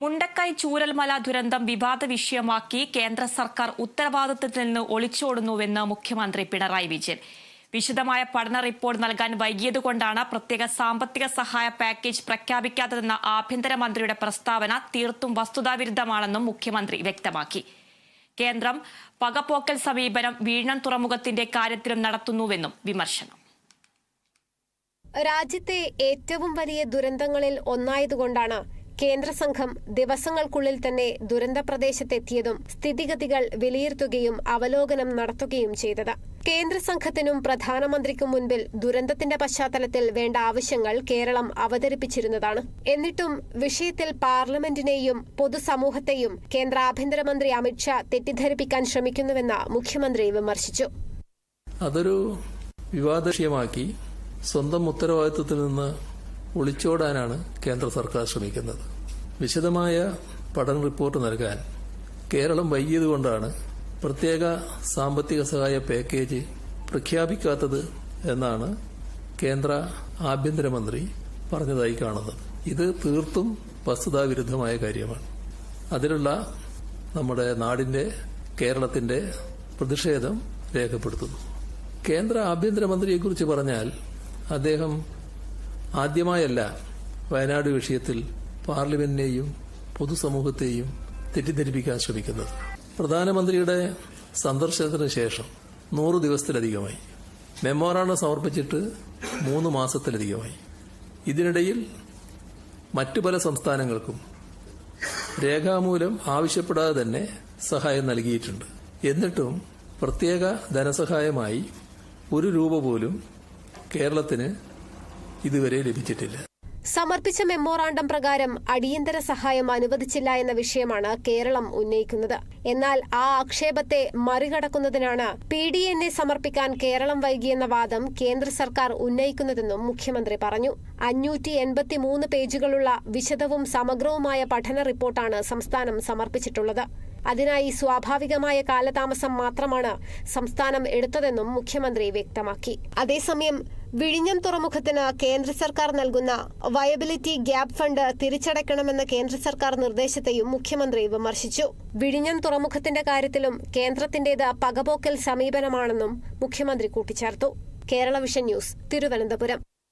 മുണ്ടക്കൈ ചൂരൽമല ദുരന്തം വിവാദ വിഷയമാക്കി കേന്ദ്ര സർക്കാർ ഉത്തരവാദിത്തത്തിൽ നിന്ന് ഒളിച്ചോടുന്നുവെന്ന് മുഖ്യമന്ത്രി പിണറായി വിജയൻ. വിശദമായ പഠന റിപ്പോർട്ട് നൽകാൻ വൈകിയതുകൊണ്ടാണ് പ്രത്യേക സാമ്പത്തിക സഹായ പാക്കേജ് പ്രഖ്യാപിക്കാത്തതെന്ന ആഭ്യന്തരമന്ത്രിയുടെ പ്രസ്താവന തീർത്തും വസ്തുതാവിരുദ്ധമാണെന്നും മുഖ്യമന്ത്രി വ്യക്തമാക്കി. കേന്ദ്രം പകപോക്കൽ സമീപനം വീഴണം തുറമുഖത്തിന്റെ കാര്യത്തിലും നടത്തുന്നുവെന്നും വിമർശനം. രാജ്യത്തെ ഏറ്റവും വലിയ ദുരന്തങ്ങളിൽ ഒന്നായതുകൊണ്ടാണ് കേന്ദ്ര സംഘം ദിവസങ്ങൾക്കുള്ളിൽ തന്നെ ദുരന്ത പ്രദേശത്തെത്തിയതും സ്ഥിതിഗതികൾ വിലയിരുത്തുകയും അവലോകനം നടത്തുകയും ചെയ്തത്. കേന്ദ്ര സംഘത്തിനും പ്രധാനമന്ത്രിക്കും മുൻപിൽ ദുരന്തത്തിന്റെ പശ്ചാത്തലത്തിൽ വേണ്ട ആവശ്യങ്ങൾ കേരളം അവതരിപ്പിച്ചിരുന്നതാണ്. എന്നിട്ടും വിഷയത്തിൽ പാർലമെന്റിനെയും പൊതുസമൂഹത്തെയും കേന്ദ്ര ആഭ്യന്തരമന്ത്രി അമിത്ഷാ തെറ്റിദ്ധരിപ്പിക്കാൻ ശ്രമിക്കുന്നുവെന്ന് മുഖ്യമന്ത്രി വിമർശിച്ചു. അതൊരു വിവാദ വിഷയമാക്കി സ്വന്തം ഉത്തരവാദിത്വത്തിൽ നിന്ന് ഒളിച്ചോടാനാണ് കേന്ദ്ര സർക്കാർ ശ്രമിക്കുന്നത്. വിശദമായ പഠന റിപ്പോർട്ട് നൽകാൻ കേരളം വൈകിയതുകൊണ്ടാണ് പ്രത്യേക സാമ്പത്തിക സഹായ പാക്കേജ് പ്രഖ്യാപിക്കാത്തത് എന്നാണ് കേന്ദ്ര ആഭ്യന്തരമന്ത്രി പറഞ്ഞതായി കാണുന്നത്. ഇത് തീർത്തും വസ്തുതാവിരുദ്ധമായ കാര്യമാണ്. അതിലുള്ള നമ്മുടെ നാടിന്റെ കേരളത്തിന്റെ പ്രതിഷേധം രേഖപ്പെടുത്തുന്നു. കേന്ദ്ര ആഭ്യന്തരമന്ത്രിയെക്കുറിച്ച് പറഞ്ഞാൽ അദ്ദേഹം ആദ്യമായല്ല വയനാട് വിഷയത്തിൽ പാർലമെന്റിനെയും പൊതുസമൂഹത്തെയും തെറ്റിദ്ധരിപ്പിക്കാൻ ശ്രമിക്കുന്നത്. പ്രധാനമന്ത്രിയുടെ സന്ദർശനത്തിന് ശേഷം നൂറ് ദിവസത്തിലധികമായി. മെമ്മോറാണ്ടം സമർപ്പിച്ചിട്ട് മൂന്ന് മാസത്തിലധികമായി. ഇതിനിടയിൽ മറ്റു പല സംസ്ഥാനങ്ങൾക്കും രേഖാമൂലം ആവശ്യപ്പെടാതെ തന്നെ സഹായം നൽകിയിട്ടുണ്ട്. എന്നിട്ടും പ്രത്യേക ധനസഹായമായി ഒരു രൂപ പോലും കേരളത്തിന് ഇതുവരെ ലഭിച്ചിട്ടില്ല. സമർപ്പിച്ച മെമ്മോറാണ്ടം പ്രകാരം അടിയന്തര സഹായം അനുവദിച്ചില്ല എന്ന വിഷയമാണ് കേരളം ഉന്നയിക്കുന്നത്. എന്നാൽ ആ ആക്ഷേപത്തെ മറികടക്കുന്നതിനാണ് പി ഡി എൻ എ സമർപ്പിക്കാൻ കേരളം വൈകിയെന്ന വാദം കേന്ദ്ര സർക്കാർ ഉന്നയിക്കുന്നതെന്നും മുഖ്യമന്ത്രി പറഞ്ഞു. അഞ്ഞൂറ്റി എൺപത്തിമൂന്ന് പേജുകളുള്ള വിശദവും സമഗ്രവുമായ പഠന റിപ്പോർട്ടാണ് സംസ്ഥാനം സമർപ്പിച്ചിട്ടുള്ളത്. അതിനായി സ്വാഭാവികമായ കാലതാമസം മാത്രമാണ് സംസ്ഥാനം എടുത്തതെന്നും മുഖ്യമന്ത്രി വ്യക്തമാക്കി. അതേസമയം വിഴിഞ്ഞം തുറമുഖത്തിന് കേന്ദ്ര സർക്കാർ നൽകുന്ന വയബിലിറ്റി ഗ്യാപ് ഫണ്ട് തിരിച്ചടയ്ക്കണമെന്ന കേന്ദ്ര സർക്കാർ നിർദ്ദേശത്തെയും മുഖ്യമന്ത്രി വിമർശിച്ചു. വിഴിഞ്ഞം തുറമുഖത്തിന്റെ കാര്യത്തിലും കേന്ദ്രത്തിന്റേത് പകപോക്കൽ സമീപനമാണെന്നും മുഖ്യമന്ത്രി കൂട്ടിച്ചേർത്തു. Kerala vision news Thiruvananthapuram.